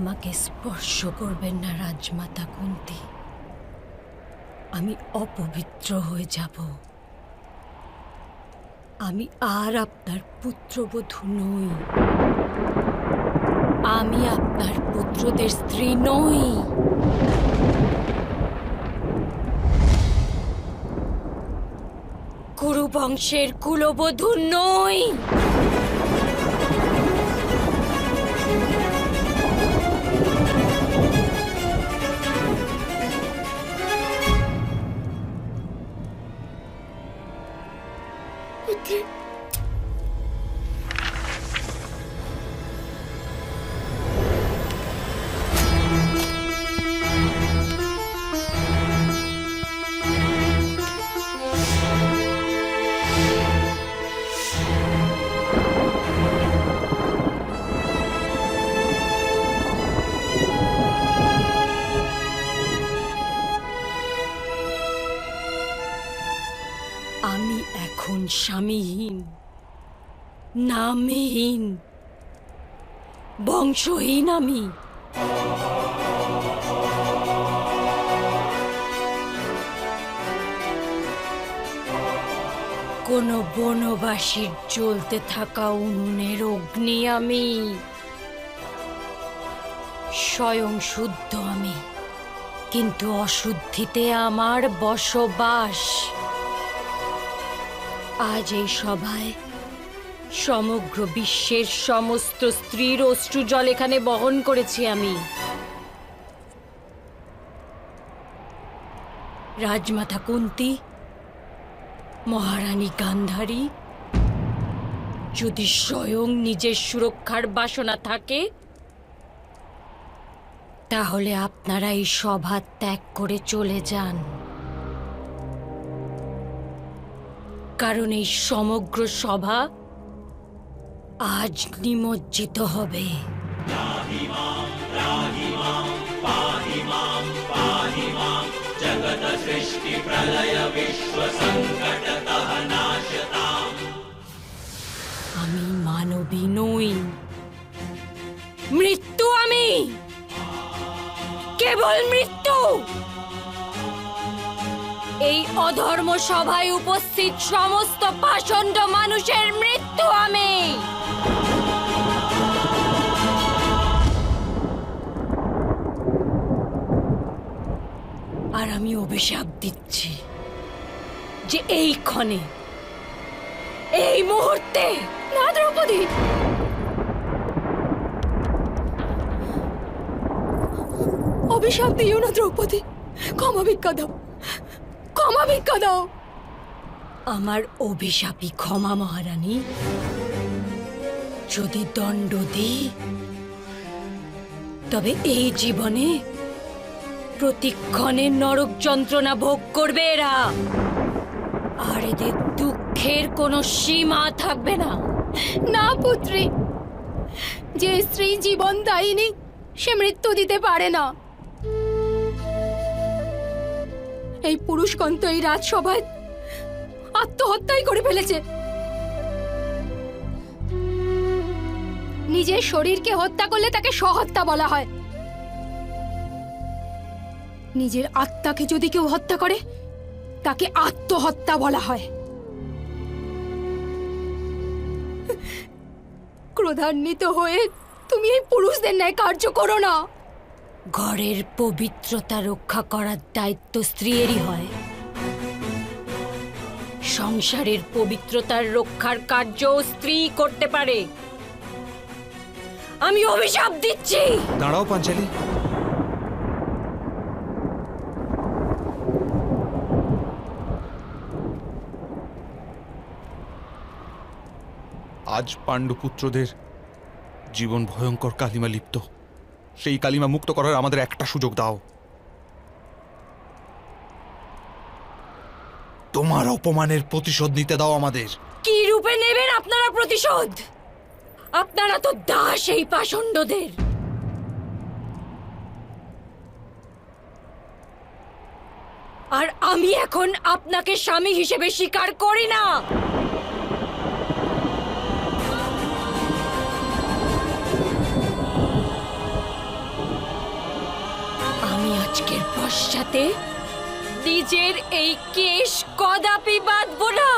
আমাকে স্পর্শ করবেন না, রাজমাতা কুন্তি। আমি অপবিত্র হয়ে যাব। আমি আর আপনার পুত্রবধূ নই। আমি আপনার পুত্রদের স্ত্রী নই। কুরু বংশের কুলবধূ নই। এখন স্বামীহীন, নামহীন, বংশহীন আমি। কোনো বনবাসীর জ্বলতে থাকা উনুনের অগ্নি আমি, স্বয়ং শুদ্ধ আমি, কিন্তু অশুদ্ধিতে আমার বসবাস। আজ এই সভায় সমগ্র বিশ্বের সমস্ত স্ত্রীর অশ্রু জল এখানে বহন করেছি আমি। রাজমাতা কুন্তি, মহারানী গান্ধারী, যদি স্বয়ং নিজের সুরক্ষার বাসনা থাকে, তাহলে আপনারা এই সভা ত্যাগ করে চলে যান। কারণ এই সমগ্র সভা আজ নিমজ্জিত হবে। আমি মানবী নই। মৃত্যু আমি। কেবল মৃত্যু। এই অধর্ম সভায় উপস্থিত সমস্ত পাষণ্ড মানুষের মৃত্যু আমি। আর আমি অভিশাপ দিচ্ছি যে এই ক্ষণে এই মুহূর্তে, না দ্রৌপদী! অভিশাপ দিও না দ্রৌপদী, ক্ষমা ভিক্ষা ক্ষমা ভিক্ষা দাও। আমার অভিশাপী ক্ষমা মহারানী, যদি দণ্ড দিই, তবে এই জীবনে প্রতিক্ষণে নরক যন্ত্রণা ভোগ করবে এরা। আর এদের দুঃখের কোনো সীমা থাকবে না। না, পুত্রী, যে স্ত্রী জীবন দায়িনী, সে মৃত্যু দিতে পারে না। এই পুরুষকন্ত এই রাজসভায় আত্মহত্যাই করে ফেলেছে। নিজের শরীরকে হত্যা করলে তাকে সহত্যা বলা হয়। নিজের আত্মাকে যদি কেউ হত্যা করে, তাকে আত্মহত্যা বলা হয়। ক্রোধান্বিত হয়ে তুমি এই পুরুষদের ন্যায় কার্য করো না। ঘরের পবিত্রতা রক্ষা করার দায়িত্ব স্ত্রীরই হয়। সংসারের পবিত্রতার রক্ষার কার্য স্ত্রী করতে পারে। আমি অভিশাপ দিচ্ছি! দাঁড়াও, পাঞ্চালি। আজ পাণ্ডুপুত্রদের জীবন ভয়ঙ্কর কালিমা লিপ্ত। সেই কালিমা মুক্ত করার আমাদের একটা সুযোগ দাও। তোমার অপমানের প্রতিশোধ নিতে দাও আমাদের। কি রূপে নেবেন আপনারা প্রতিশোধ? আপনারা তো দাস এই পাষণ্ডদের। আর আমি এখন আপনাকে স্বামী হিসেবে স্বীকার করি না। পশ্চাতে নিজের এই কেশ কদাপি বাঁধব না।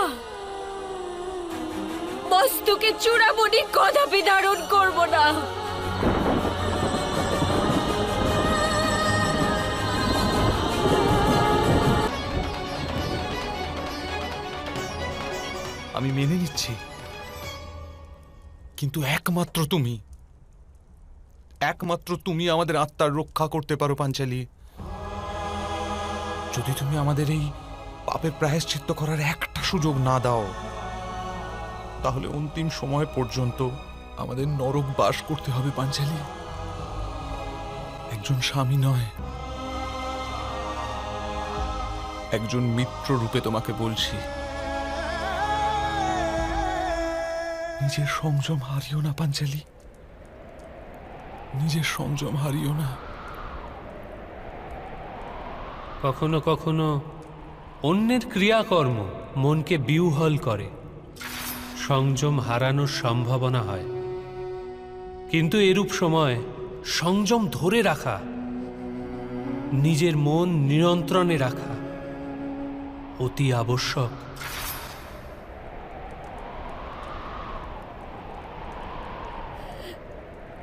বস্তুকে চূড়ামণি কদাপি ধারণ করব না। আমি মেনে নিচ্ছি। কিন্তু একমাত্র তুমি একমাত্র তুমি আমাদের আত্মার রক্ষা করতে পারো, পাঞ্চালি। যদি তুমি আমাদের এই পাপের প্রায়শ্চিত্ত করার একটা সুযোগ না দাও, তাহলে অন্তিম সময় পর্যন্ত আমাদের নরক বাস করতে হবে, পাঞ্চালি। একজন স্বামী নয়, একজন মিত্র রূপে তোমাকে বলছি। নিজের সংযম হারিও না, পাঞ্চালি। নিজের সংযম হারিও না। কখনো কখনো অন্যের ক্রিয়াকর্ম মনকে বিউহল করে। সংযম হারানোর সম্ভাবনা হয়। কিন্তু এরূপ সময় সংযম ধরে রাখা, নিজের মন নিয়ন্ত্রণে রাখা অতি আবশ্যক।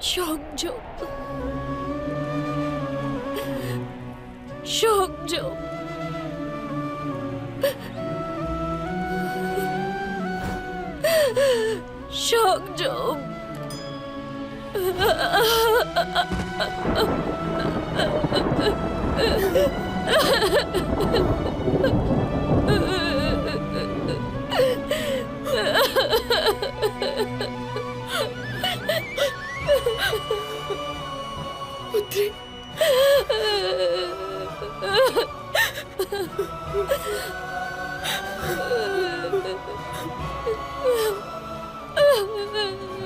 সংযম সবজো সবজো Ha ha ha ha!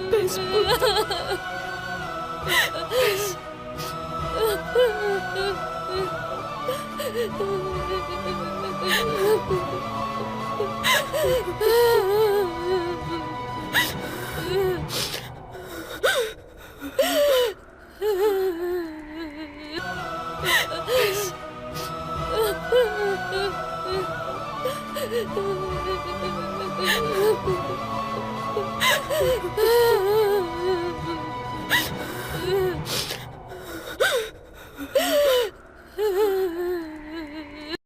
Peço por tudo. Peço. Ah! Ah!